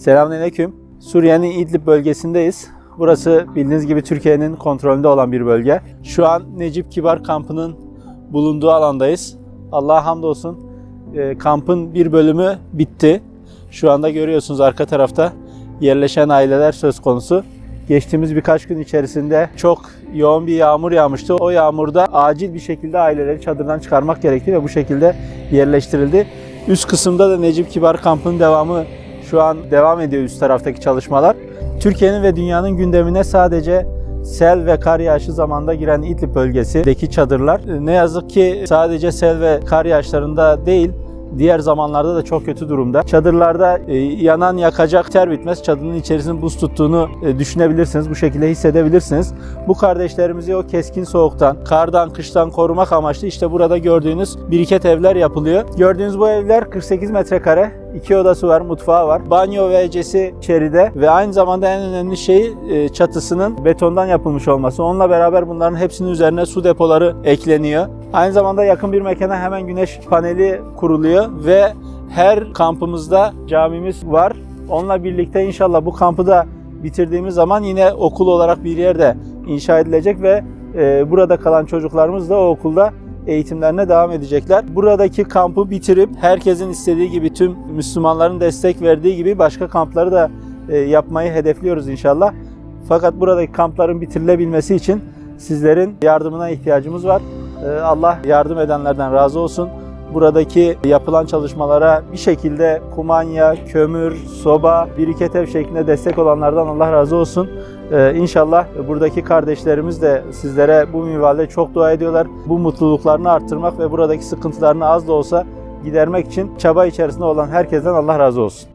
Selamünaleyküm. Suriye'nin İdlib bölgesindeyiz. Burası bildiğiniz gibi Türkiye'nin kontrolünde olan bir bölge. Şu an Necip Kibar kampının bulunduğu alandayız. Allah'a hamdolsun e, kampın bir bölümü bitti. Şu anda görüyorsunuz arka tarafta yerleşen aileler söz konusu. Geçtiğimiz birkaç gün içerisinde çok yoğun bir yağmur yağmıştı. O yağmurda acil bir şekilde aileleri çadırdan çıkarmak gerekti ve bu şekilde yerleştirildi. Üst kısımda da Necip Kibar kampının devamı şu an devam ediyor üst taraftaki çalışmalar. Türkiye'nin ve dünyanın gündemine sadece sel ve kar yağışı zamanında giren İdlib bölgesindeki çadırlar e, ne yazık ki sadece sel ve kar yağışlarında değil diğer zamanlarda da çok kötü durumda. Çadırlarda e, yanan yakacak ter bitmez. Çadırın içerisinin buz tuttuğunu e, düşünebilirsiniz. Bu şekilde hissedebilirsiniz. Bu kardeşlerimizi o keskin soğuktan, kardan, kıştan korumak amaçlı işte burada gördüğünüz biriket evler yapılıyor. Gördüğünüz bu evler 48 metrekare. İki odası var, mutfağı var. Banyo ve ecesi içeride ve aynı zamanda en önemli şey çatısının betondan yapılmış olması. Onunla beraber bunların hepsinin üzerine su depoları ekleniyor. Aynı zamanda yakın bir mekana hemen güneş paneli kuruluyor ve her kampımızda camimiz var. Onunla birlikte inşallah bu kampı da bitirdiğimiz zaman yine okul olarak bir yerde inşa edilecek ve e, burada kalan çocuklarımız da o okulda eğitimlerine devam edecekler. Buradaki kampı bitirip herkesin istediği gibi tüm Müslümanların destek verdiği gibi başka kampları da e, yapmayı hedefliyoruz inşallah. Fakat buradaki kampların bitirilebilmesi için sizlerin yardımına ihtiyacımız var. E, Allah yardım edenlerden razı olsun. Buradaki yapılan çalışmalara bir şekilde kumanya, kömür, soba, biriket ev şeklinde destek olanlardan Allah razı olsun. Ee, inşallah buradaki kardeşlerimiz de sizlere bu minvalde çok dua ediyorlar. Bu mutluluklarını arttırmak ve buradaki sıkıntılarını az da olsa gidermek için çaba içerisinde olan herkesten Allah razı olsun.